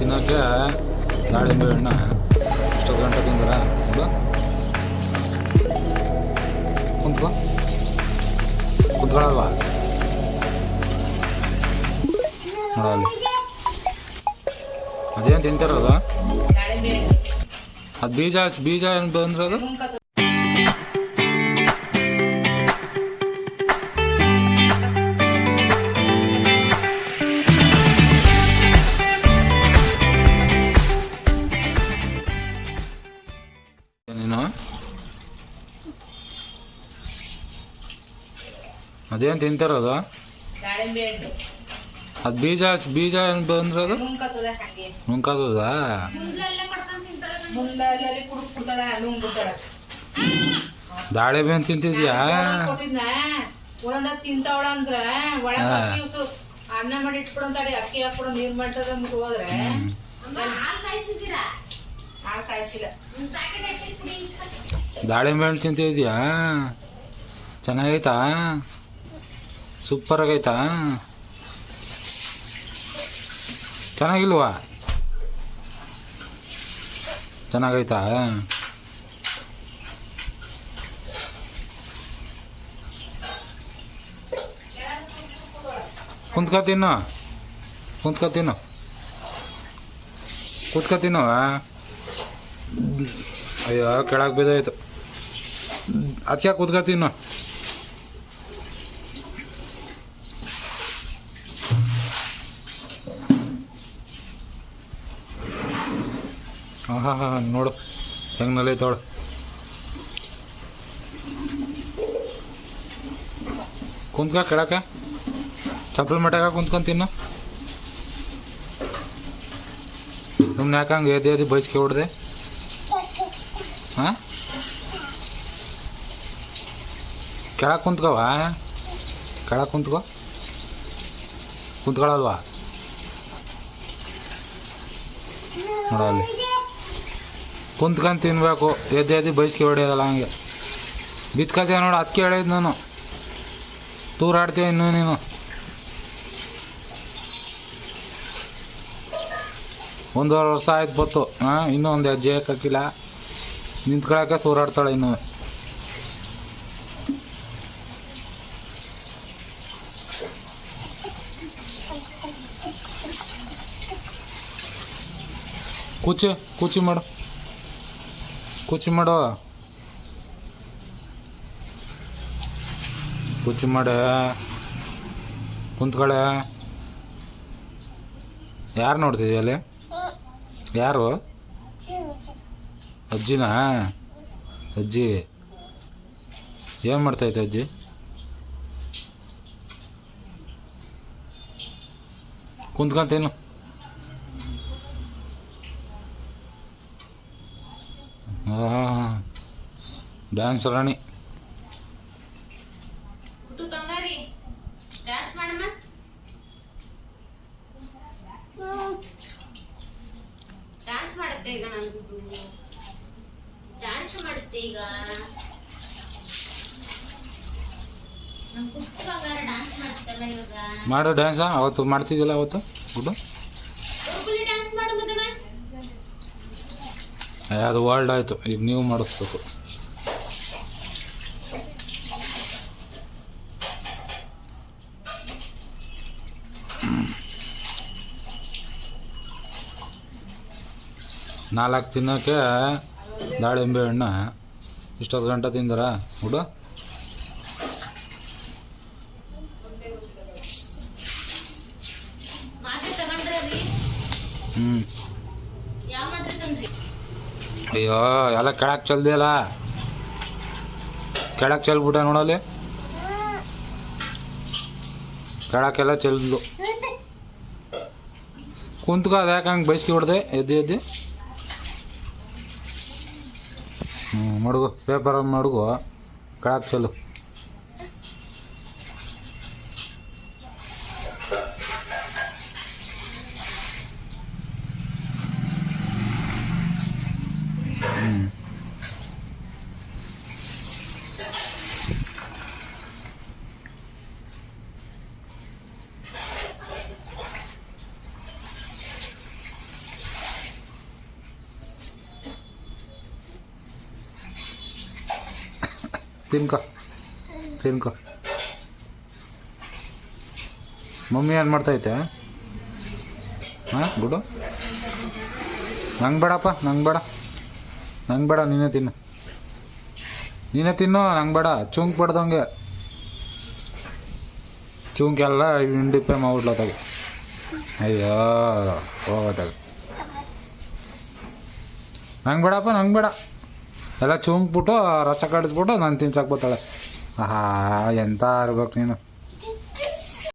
ತಿನ್ನೋಕ್ಕೆ ದಾಳಿಂಬೆ ಹಣ್ಣು ಎಷ್ಟೊತ್ತು ಗಂಟೆ ತಿಂದಿರ? ಕುಂತ್ಕೊ. ಕುಂತ್ಕೊಳ್ಳಲ್ವಾ? ನೋಡಲ್ಲಿ. ಅದೇನು ತಿಂತಾರಲ್ಲ ಅದು ಬೀಜ ಬೀಜ ಏನು ಬಂದ್ರೆ ನೀನು ಅದೇನು ತಿಂತಿರೋದು? ದಾಳಿಂಬೆ ಹಣ್ಣು. ಅದು ಬೀಜ ಬೀಜ ಏನು ನುಂಗ್ಕತ್ತದ ಹಂಗೆ. ಕುಡುಕ್ ಬಿಡ್ತಾಳ ನುಂಗ್ಬಿಡ್ತಾಳ. ದಾಳಿಂಬೆ ಹಣ್ಣು ತಿಂತಿದ್ಯಾ? ಕೊಟ್ಟಿದ್ನ. ಒಂದೊಂದ ತಿಂತಾವಳ ಅಂದ್ರ ಒಳಗ ಹಾ. ಅಕ್ಕಿ ಉಸು ಅನ್ನ ಮಾಡಿ ಇಟ್ಬಿಡಂತಾಡಿ ಅಕ್ಕಿ ಹಾಕ್ಬಿಡು ನೀರ್ ಮಾಡ್ತದ ಅಂದ್ಬಿಟ್ಟು ಹೋದ್ರೆ ಹಾಲು ಕಾಯಿಸಿಲ್ಲ. ದಾಳಿಂಬೆ ಹಣ್ಣು ತಿಂತಿದ್ಯಾ? ಚೆನ್ನಾಗೈತಾ? ಸೂಪರ್ ಆಗೈತಾ? ಚೆನ್ನಾಗಿಲ್ವಾ? ಚೆನ್ನಾಗೈತಾ? ಕುಂತ್ಕೊ ತಿನ್ನು. ಕುಂತ್ಕೊ ಅಯ್ಯೋ ಕೆಳಗೆ ಬಿದ್ದೋಯ್ತು. ಅದಕ್ಕೆ ಕುತ್ಕೊ ಹಾಂ ಹಾಂ ಹಾಂ, ನೋಡು. ಹೆಂಗೆ ನಲೈತವಳು ಕುಂತ್ಕ ಕೆಳಕ ಚಪ್ಪಲ್ ಮಟ್ಟಾಗ ಕುಂತ್ಕೊಂತೀನ ಸುಮ್ಮನೆ ಯಾಕಂಗೆ ಎದೆ ಎದೆ ಬಯಸ್ಕೆ ಹೊಡ್ದೆ? ಹಾಂ? ಕೆಳಗೆ ಕುಂತ್ಕವ ಕೆಳಗೆ ಕುಂತ್ಕೋ. ಕುಂತ್ಕೊಳ್ಳಲ್ವಾ? ನೋಡಲ್ಲಿ ಕುಂತ್ಕೊಂಡು ತಿನ್ಬೇಕು. ಎದ್ದು ಎದ್ದು ಬೈಸ್ಕೆ ಹೊಡೆಯೋದಲ್ಲ ಹಂಗೆ. ಬಿತ್ಕತೀಯ ನೋಡು ಅದಕ್ಕೆ ಕೇಳಿದ್ ನಾನು. ತೂರಾಡ್ತೀಯ ಇನ್ನೂ ನೀನು. ಒಂದೂವರೆ ವರ್ಷ ಆಯ್ತು ಬತ್ತು. ಹಾಂ ಇನ್ನೂ ಒಂದು ಹೆಜ್ಜೆ ಹಾಕಿಲ್ಲ ನಿಂತ್ಕೊಳಕ್ಕೆ ತೂರಾಡ್ತಾಳೆ ಇನ್ನೂ. ಕೂಚಿ ಕೂಚಿ ಮಾಡು. ಕೂಚಿ ಮಾಡು. ಕುಚ್ಚಿ ಮಾಡು. ಕುಂತ್ಕೊಳ ಯಾರು ನೋಡ್ತಿದ್ವಿ ಅಲ್ಲಿ? ಯಾರು? ಅಜ್ಜಿನಾ? ಅಜ್ಜಿ. ಏನು ಮಾಡ್ತೈತೆ ಅಜ್ಜಿ? ಕುಂತ್ಕೊಂತೇನು ಡ್ಯಾನ್ಸ್ ರಾಣಿ ಹುಟ್ಟು ಬಂಗಾರಿ ಡ್ಯಾನ್ಸ್ ಮಾಡಮ್ಮ ಡ್ಯಾನ್ಸ್ ಮಾಡುತ್ತೆ ಈಗ ನಾನು ಗುಡ್ಡು ಡ್ಯಾನ್ಸ್ ಮಾಡುತ್ತೆ ಈಗ ನಮ್ ಹುಟ್ಟು ಬಂಗಾರ ಡ್ಯಾನ್ಸ್ ಮಾಡುತ್ತಲ್ಲ ರಾಣಿ ಮಾಡು ಡ್ಯಾನ್ಸ್ ಅವತ್ತು ಮಾಡ್ತಿದ್ದಿಲ್ಲ ಅವತ್ತು? ಗುಡ್ಡು? ಡ್ಯಾನ್ಸ್ ಅದು ವರ್ಲ್ಡ್ ಆಯಿತು. ಈಗ ನೀವು ಮಾಡಿಸ್ಬೇಕು. ನಾಲ್ಕು ತಿನ್ನೋಕ್ಕೆ ದಾಳಿಂಬೆ ಹಣ್ಣು. ಇಷ್ಟೊತ್ತು ಗಂಟೆ ತಿಂದರ ಹುಡು? ಹ್ಞೂ ಅಯ್ಯೋ ಎಲ್ಲ ಕೆಳಗೆ ಚಲ್ದಿಯಲ್ಲ? ಕೆಳಕ್ಕೆ ಚೆಲ್ಬಿಟ್ಟೆ ನೋಡಲ್ಲಿ? ಕೆಳಕ್ಕೆಲ್ಲ ಚೆಲ್ದು ಕುಂತ್ಕೋ ಅದು ಯಾಕೆ ಹಂಗೆ ಬೈಸ್ಕಿ ಹೊಡ್ದೆ ಎದ್ದು ಎದ್ದು ಹ್ಞೂ ಮಡುಗು ಪೇಪರ್ ಮಡುಗು ಕೆಳಗೆ ಚೆಲ್ಲು ಹ್ಞೂ ತಿನ್ಕೊ. ತಿನ್ಕೊ. ಮಮ್ಮಿ ಏನು ಮಾಡ್ತೈತೆ ಹಾಂ ಗುಡು ನಂಗೆ ಬೇಡಪ್ಪ, ನಂಗೆ ಬೇಡ. ನಂಗೆ ಬೇಡ, ನೀನೇ ತಿನ್ನು. ನೀನೇ ತಿನ್ನು, ನಂಗೆ ಬೇಡ. ಚುಂಕ್ ಬಡ್ದಂಗೆ. ಚುಂಕೆಲ್ಲ ಎಲ್ಲ ಹಿಂಡಿಪ್ಪೆ ಮಾಡ್ಬಿಡ್ಲತ್ತಾಗೆ. ಅಯ್ಯೋ, ಹೋಗತ್ತಾಗ. ನಂಗೆ ಬೇಡಪ್ಪ, ನಂಗೆ ಬೇಡ. ಎಲ್ಲ ಚುಂಕ್ಬಿಟ್ಟು ರಸ ಕಡಿಸ್ಬಿಟ್ಟು ನಾನು ತಿನ್ಸಕ್ಕೆ ಬರ್ತಾಳೆ ಆಹಾ ಎಂತ ಇರ್ಬೇಕು ನೀನು.